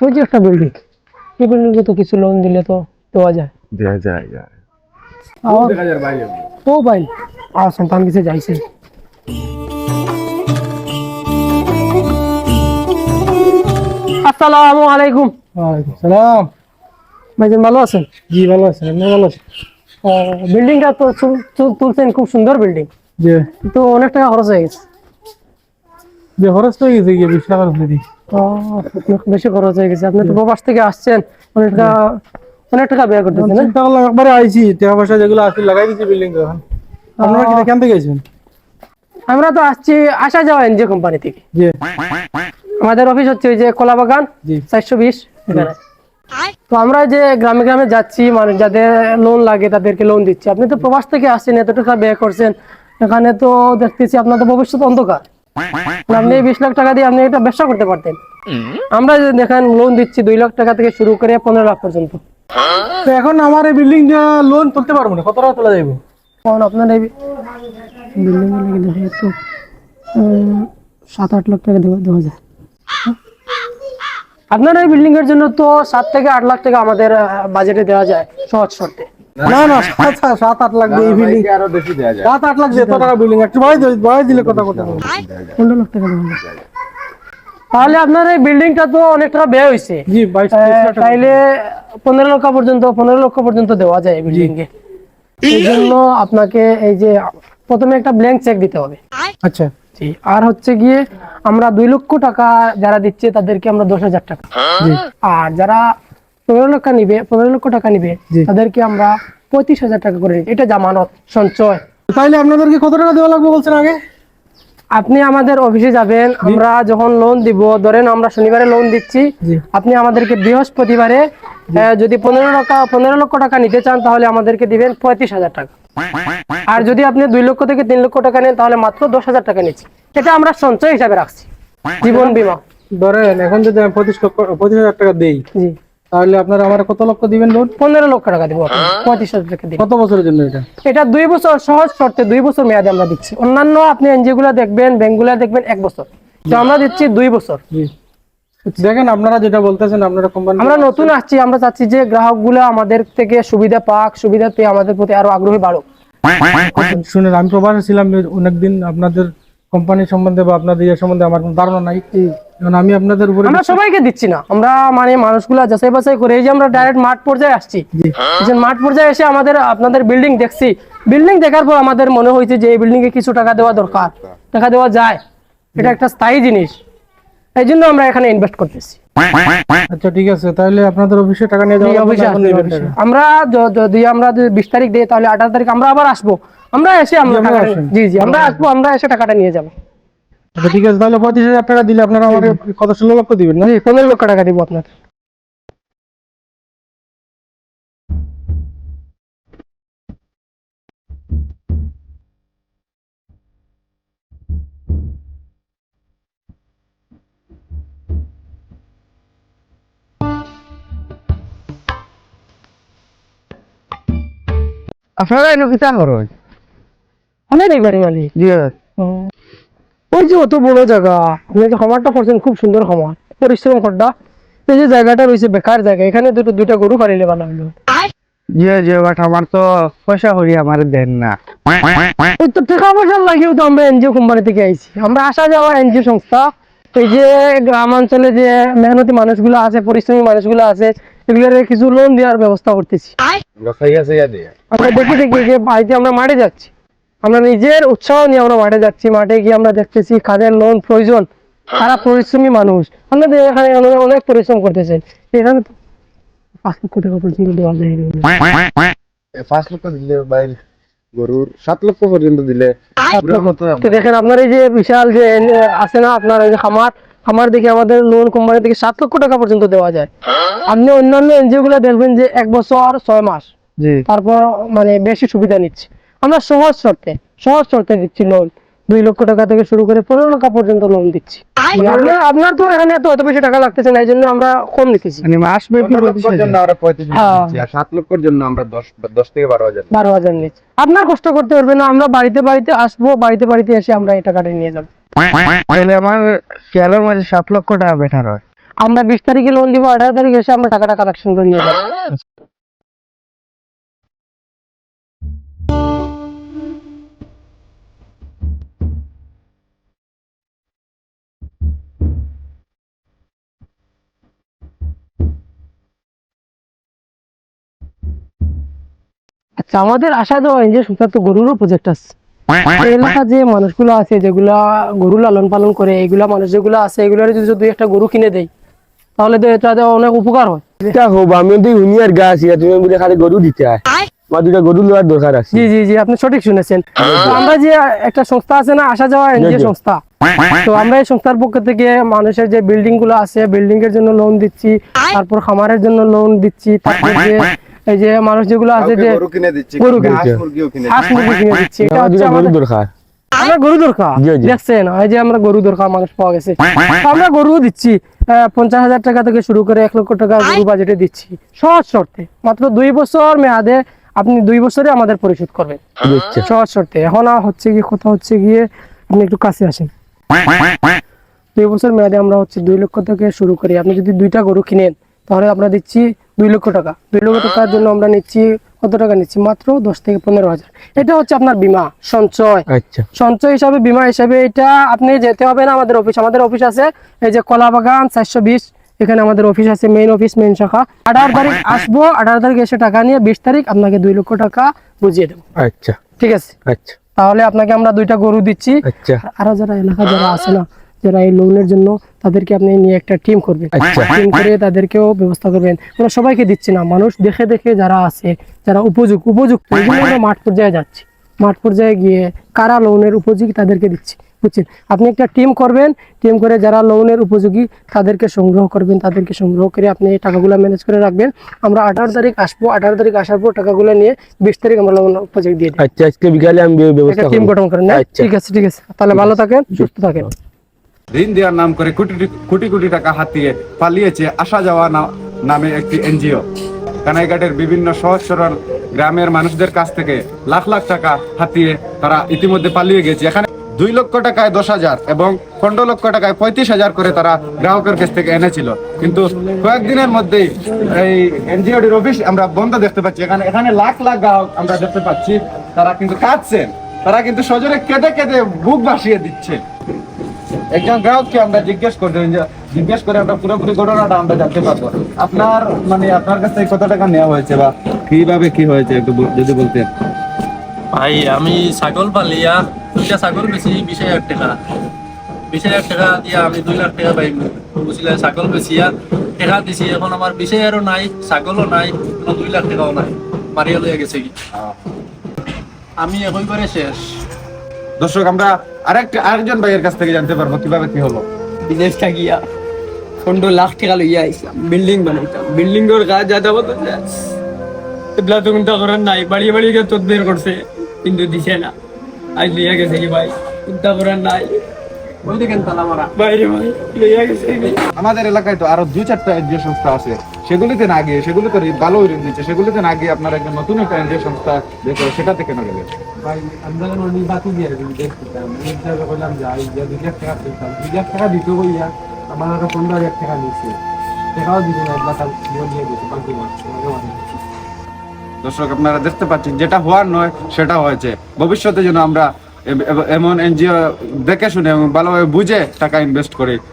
ওই যে একটা বিল্ডিং এই বিল্ডিংয়ে তো কিছু লোন দিলে তো দেওয়া যায়। দেয়া যায় যায়। আর দেখা যায় বাইরে। ও ভাই আসেন তো আমি কিছু যাইছি। আসসালামু আলাইকুম। ওয়ালাইকুম সালাম। ভাইজান ভালো আছেন? জি ভালো আছেন আপনি ভালো আছেন ও বিল্ডিংটা তো তুল- তুল- তুলছেন খুব সুন্দর বিল্ডিং যে তো অনেক টাকা খরচ হয়ে গেছে। যে খরচ তো গেছে গিয়ে বিশ টাকার উপরে দিই। বেশি খরচ হয়ে গেছে। আপনি তো প্রবাস থেকে আসছেন অনেক টাকা অনেক টাকা ব্যয় করতেছেন না? করলাম একবারে আইছি টাকা পয়সা যেগুলো লাগাই বিল্ডিং এখন। আপনারা কি কেন থেকে গেছেন আমরা তো আসছি আসা যাওয়া এনজিও কোম্পানি থেকে। যে আমাদের অফিস হচ্ছে ওই যে কলাবাগান জি। চারশো বিশ তো আমরা যে গ্রামে গ্রামে যাচ্ছি মানে যাদের লোন লাগে তাদেরকে লোন দিচ্ছি। আপনি তো প্রবাস থেকে আসছেন এত টাকা ব্যয় করছেন। এখানে তো দেখতেছি আপনার তো ভবিষ্যৎ অন্ধকার। আপনি বিশ লাখ টাকা দিয়ে আপনি এটা ব্যবসা করতে পারতেন। আমরা দেখেন লোন দিচ্ছি দুই লাখ টাকা থেকে শুরু করে পনেরো লাখ পর্যন্ত। তো এখন আমার এই বিল্ডিং লোন তুলতে পারব না কত টাকা তোলা যাইব? কারণ আপনার এই বিল্ডিং লেগে দেখে তো উম, সাত আট লাখ টাকা দেওয়া দেওয়া যায় আপনার এই বিল্ডিং এর জন্য তো সাত থেকে আট লাখ টাকা আমাদের বাজেটে দেওয়া যায় সহজ শর্তে। না না সাত সাত- সাত আট লাখ দিয়ে এই বিল্ডিং আরও বেশি দেয়া যায়। সাত আট লাখ দিয়ে এত টাকা বিল্ডিং একটু বাড়াই দিলে বাড়াই দিলে কথা কথা। পনেরো লাখ টাকা তাহলে আপনার এই বিল্ডিংটা তো অনেক টাকা ব্যয় হয়েছে জি। তাইলে পনেরো লক্ষ পর্যন্ত পনেরো লক্ষ পর্যন্ত দেওয়া যায় বিল্ডিং এ এই জন্য আপনাকে এই যে প্রথমে একটা ব্ল্যাঙ্ক চেক দিতে হবে। আচ্ছা। জি আর হচ্ছে গিয়ে আমরা দুই লক্ষ টাকা যারা দিচ্ছে তাদেরকে আমরা দশ হাজার টাকা। আর যারা পনেরো লক্ষ নিবে পনেরো লক্ষ টাকা নিবে। তাদেরকে আমরা পঁয়ত্রিশ হাজার টাকা করে এটা জামানত সঞ্চয়। তাইলে আপনাদেরকে কত টাকা দেওয়া লাগবে বলছেন আগে? আপনি আমাদের অফিসে যাবেন আমরা যখন লোন দিব ধরেন আমরা শনিবারে লোন দিচ্ছি আপনি আমাদেরকে বৃহস্পতিবারে যদি পনেরো লক্ষ পনেরো লক্ষ টাকা নিতে চান তাহলে আমাদেরকে দিবেন পঁয়ত্রিশ হাজার টাকা। আর যদি আপনি দুই লক্ষ থেকে তিন লক্ষ টাকা নেন তাহলে মাত্র দশ হাজার টাকা নিচ্ছি। এটা আমরা সঞ্চয় হিসাবে রাখছি। জীবন বীমা। ধরেন এখন যদি আমি পঁচিশ লক্ষ পঁচিশ হাজার টাকা দেই তাহলে আপনারা আমার কত লক্ষ দিবেন লোন পনেরো লক্ষ টাকা দিব পঁয়ত্রিশ হাজার টাকা কত বছরের জন্য এটা? এটা দুই বছর সহজ শর্তে দুই বছর মেয়াদে আমরা দিচ্ছি। অন্যান্য আপনি এনজিও গুলা দেখবেন ব্যাংক দেখবেন এক বছর। তো আমরা দিচ্ছি দুই বছর। দেখেন আপনারা যেটা বলতেছেন আপনারা কোম্পানি আমরা নতুন আসছি আমরা চাচ্ছি যে গ্রাহক আমাদের থেকে সুবিধা পাক সুবিধা পেয়ে আমাদের প্রতি আরও আগ্রহী বাড়ুক। শুনেন আমি প্রবাসে ছিলাম অনেকদিন আপনাদের কোম্পানি সম্বন্ধে বা আপনাদের ইয়ে সম্বন্ধে আমার কোনো ধারণা নাই। কারণ আমি আপনাদের উপরে আমরা সবাইকে দিচ্ছি না। আমরা মানে মানুষগুলা যাচাই বাছাই করে এই যে আমরা ডাইরেক্ট মাঠ পর্যায়ে আসছি। যে মাঠ পর্যায়ে এসে আমাদের আপনাদের বিল্ডিং দেখছি। বিল্ডিং দেখার পর আমাদের মনে হয়েছে যে এই বিল্ডিং এ কিছু টাকা দেওয়া দরকার। টাকা দেওয়া যায়। এটা একটা স্থায়ী জিনিস। এই জন্য আমরা এখানে ইনভেস্ট করতেছি। আচ্ছা ঠিক আছে। তাহলে আপনাদের অফিসে টাকা নিয়ে যাওয়া। আমরা যদি আমরা বিশ তারিখ দিই তাহলে আঠারো তারিখ আমরা আবার আসব। আমরা এসে আমরা আপনারা জি জি আমরা আসব আমরা এসে টাকাটা নিয়ে যাব। আচ্ছা ঠিক আছে তাহলে পঁয়ত্রিশ হাজার টাকা দিলে আপনারা আমাকে কত ষোলো লক্ষ দিবেন না? পনেরো লক্ষ টাকা দিব আপনাকে আপনারা এনে কিতা খরচ। অনেক বাড়ি জি ওই যে অত বড় জায়গা আপনি যে খামারটা করছেন খুব সুন্দর খামার। পরিশ্রম এই যে জায়গাটা রয়েছে বেকার জায়গা এখানে দুটো দুইটা গরু পালিলে ভালো হলো। জি জি বাট আমার তো পয়সা করি আমার দেন না। ওই তো টাকা পয়সা লাগিয়েও তো আমরা এনজিও কোম্পানি থেকে আইছি। আমরা আসা যাওয়া এনজিও সংস্থা। এই যে গ্রামাঞ্চলে যে মেহনতি মানুষগুলো আছে পরিশ্রমী মানুষগুলো আছে এগুলোর কিছু লোন দেওয়ার ব্যবস্থা করতেছি। আমরা দেখি দেখি যে বাড়িতে আমরা মাঠে যাচ্ছি। আমরা নিজের উৎসাহ নিয়ে আমরা মাঠে যাচ্ছি মাঠে গিয়ে আমরা দেখতেছি কাদের লোন প্রয়োজন তারা পরিশ্রমী মানুষ। আমাদের এখানে অনেক- অনেক পরিশ্রম করতেছেন। এখানে পাঁচ লক্ষ টাকা পর্যন্ত দেওয়া যায়। পাঁচ লক্ষ দিলে বাইরে গরুর সাত লক্ষ পর্যন্ত দিলে তো দেখেন আপনার এই যে বিশাল যে আছে না আপনার এই যে খামার খামার দেখে আমাদের লোন কোম্পানি থেকে সাত লক্ষ টাকা পর্যন্ত দেওয়া যায়। আপনি অন্যান্য এনজিও গুলো দেখবেন যে এক বছর ছয় মাস। তারপর মানে বেশি সুবিধা নিচ্ছি। আমরা সহজ শর্তে সহজ শর্তে দিচ্ছি লোন দুই লক্ষ টাকা থেকে শুরু করে পনেরো লক্ষ পর্যন্ত লোন দিচ্ছি। আপনার আপনার তো এখানে এত এত বেশি টাকা লাগতেছে না এই জন্য আমরা কম দিতেছি মানে মাস হ্যাঁ। দিচ্ছি, সাত লক্ষর জন্য আমরা দশ দশ থেকে বারো হাজার বারো হাজার নিচ্ছি। আপনার কষ্ট করতে পারবে না আমরা বাড়িতে বাড়িতে আসব বাড়িতে বাড়িতে এসে আমরা এই টাকাটা নিয়ে যাব। তাহলে আমার কেয়ালের মাঝে সাত লক্ষ টাকা বেটার হয়। আমরা বিশ তারিখে লোন দিব আঠারো তারিখে এসে আমরা টাকাটা কালেকশন করে নিয়ে আচ্ছা আমাদের আশা দেওয়া যে সুতা তো গরুরও প্রজেক্ট আছে। এলাকা যে মানুষগুলো আছে যেগুলা গরু লালন পালন করে এগুলা মানুষ যেগুলো আছে এগুলোর যদি দুই একটা গরু কিনে দেয় তাহলে তো এটা অনেক উপকার হয়। এটা হোক আমি তো হুনিয়ার গাছ ইয়া তুমি বলে খালি গরু দিতে হয় আমার দুটা গরু লওয়ার দরকার আছে। জি জি জি আপনি সঠিক শুনেছেন। তো আমরা যে একটা সংস্থা আছে না আসা যাওয়া এনজিও সংস্থা তো আমরা এই সংস্থার পক্ষ থেকে মানুষের যে বিল্ডিংগুলো আছে বিল্ডিং এর জন্য লোন দিচ্ছি তারপর খামারের জন্য লোন দিচ্ছি তারপর যে এই যে মানুষ যেগুলো আছে যে গরু কিনে দিচ্ছি গরু কিনে হাঁস দিচ্ছি। মুরগিও কিনে হাঁস মুরগি কিনে দিচ্ছি। এটা হচ্ছে আমাদের দরকার। আমরা গরু দরকার। দেখছেন এই যে আমরা গরু দরকার মানুষ পাওয়া গেছে। আমরা গরু দিচ্ছি পঞ্চাশ হাজার টাকা থেকে শুরু করে এক লক্ষ টাকা গরু বাজেটে দিচ্ছি। সহজ শর্তে মাত্র দুই বছর মেয়াদে আপনি দুই বছরে আমাদের পরিশোধ করবেন। সহজ শর্তে। এখন হচ্ছে কি কথা হচ্ছে গিয়ে আপনি একটু কাছে আসেন। দুই বছর মেয়াদে আমরা হচ্ছে দুই লক্ষ থেকে শুরু করি। আপনি যদি দুইটা গরু কিনেন তাহলে আমরা দিচ্ছি দুই লক্ষ টাকা। দুই লক্ষ টাকার জন্য আমরা নিচ্ছি কত টাকা নিচ্ছি? মাত্র দশ থেকে পনেরো হাজার। এটা হচ্ছে আপনার বীমা সঞ্চয়। আচ্ছা। সঞ্চয় হিসাবে বীমা হিসাবে এটা আপনি যেতে হবে না আমাদের অফিস। আমাদের অফিস আছে এই যে কলা বাগান চারশো বিশ। এখানে আমাদের অফিস আছে মেইন অফিস মেইন শাখা। আঠারো তারিখ আসব আঠারো তারিখ এসে টাকা নিয়ে বিশ তারিখ আপনাকে দুই লক্ষ টাকা বুঝিয়ে দেবো। আচ্ছা। ঠিক আছে? আচ্ছা। তাহলে আপনাকে আমরা দুইটা গরু দিচ্ছি। আচ্ছা। আর আরও যারা এলাকা যারা আছে না যারা এই লোনের জন্য তাদেরকে আপনি নিয়ে একটা টিম করবেন। আচ্ছা। টিম করে তাদেরকেও ব্যবস্থা করবেন। আমরা সবাইকে দিচ্ছি না। মানুষ দেখে দেখে যারা আছে যারা উপযুক্ত উপযুক্ত এগুলো মাঠ পর্যায়ে যাচ্ছি। মাঠ পর্যায়ে গিয়ে কারা লোনের উপযোগী তাদেরকে দিচ্ছি। বুঝছেন? আপনি একটা টিম করবেন। টিম করে যারা লোনের উপযোগী তাদেরকে সংগ্রহ করবেন। তাদেরকে সংগ্রহ করে আপনি এই টাকাগুলো ম্যানেজ করে রাখবেন। আমরা আঠারো তারিখ আসব। আঠারো তারিখ আসার পর টাকাগুলো নিয়ে বিশ তারিখ আমরা লোন উপযোগী দিয়ে দিই। আচ্ছা আজকে বিকালে আমি ব্যবস্থা টিম গঠন করেন না? আচ্ছা। ঠিক আছে ঠিক আছে। তাহলে ভালো থাকেন সুস্থ থাকেন। ঋণ দেওয়ার নাম করে কোটি কোটি কোটি টাকা হাতিয়ে পালিয়েছে আসা যাওয়া নামে একটি এনজিও। কানাইঘাটের বিভিন্ন সহজ সরল গ্রামের মানুষদের কাছ থেকে লাখ লাখ টাকা হাতিয়ে তারা ইতিমধ্যে পালিয়ে গেছে। এখানে দুই লক্ষ টাকায় দশ হাজার এবং পনেরো লক্ষ টাকায় পঁয়ত্রিশ হাজার করে তারা গ্রাহকের কাছ থেকে এনেছিল। কিন্তু কয়েকদিনের মধ্যেই এই এনজিওটির অফিস আমরা বন্ধ দেখতে পাচ্ছি। এখানে এখানে লাখ লাখ গ্রাহক আমরা দেখতে পাচ্ছি। তারা কিন্তু কাঁদছেন। তারা কিন্তু সজনে কেঁদে কেঁদে বুক ভাসিয়ে দিচ্ছে। একজন গ্রাহককে আমরা জিজ্ঞেস করতে জিজ্ঞেস করে আমরা পুরোপুরি ঘটনাটা আমরা জানতে পারব। আপনার মানে আপনার কাছে কত টাকা নেওয়া হয়েছে বা কীভাবে কি হয়েছে একটু যদি বলতেন। ভাই আমি ছাগল পালিয়া দুইটা ছাগল বেশি বিশ হাজার টাকা। বিশ হাজার টাকা দিয়া আমি দুই লাখ টাকা পাইম বুঝলে ছাগল বেচিয়া টাকা দিছি এখন আমার বিশ হাজারও নাই ছাগলও নাই দুই লাখ টাকাও নাই মারিয়া লইয়া গেছে কি। আমি এখন করে শেষ। দর্শক আমরা আরেকটা আরেকজন ভাইয়ের কাছ থেকে জানতে পারব কীভাবে কি হলো। বিদেশ থাকিয়া পনেরো লাখ টাকা লইয়া আইসলাম বিল্ডিং বানাইতাম বিল্ডিং এর কাজ তো চিন্তা করার নাই বাড়ি বাড়ি গিয়ে তদবির করছে কিন্তু দিছে না। আজ লইয়া গেছে কি ভাই? চিন্তা করার নাই। ওই দেখেন তালা মারা? বাইরে ভাই লইয়া গেছে কি? আমাদের এলাকায় তো আরও দুই চারটা এনজিও সংস্থা আছে। সেগুলিতে না গিয়ে সেগুলিতে ভালো ঋণ দিচ্ছে সেগুলিতে না গিয়ে আপনার একটা নতুন একটা এনজিও সংস্থা দেখো সেটাতে কেন গেলেন? দিয়ে দিই টাকা দুই টাকা পনেরো হাজার টাকা টাকাও দিয়ে পাঁচ দর্শক, আপনারা দেখতে পাচ্ছেন, যেটা হওয়ার নয়, সেটা হয়েছে। ভবিষ্যতে যেন আমরা এমন এনজিও দেখে শুনে এবং ভালোভাবে বুঝে টাকা ইনভেস্ট করি।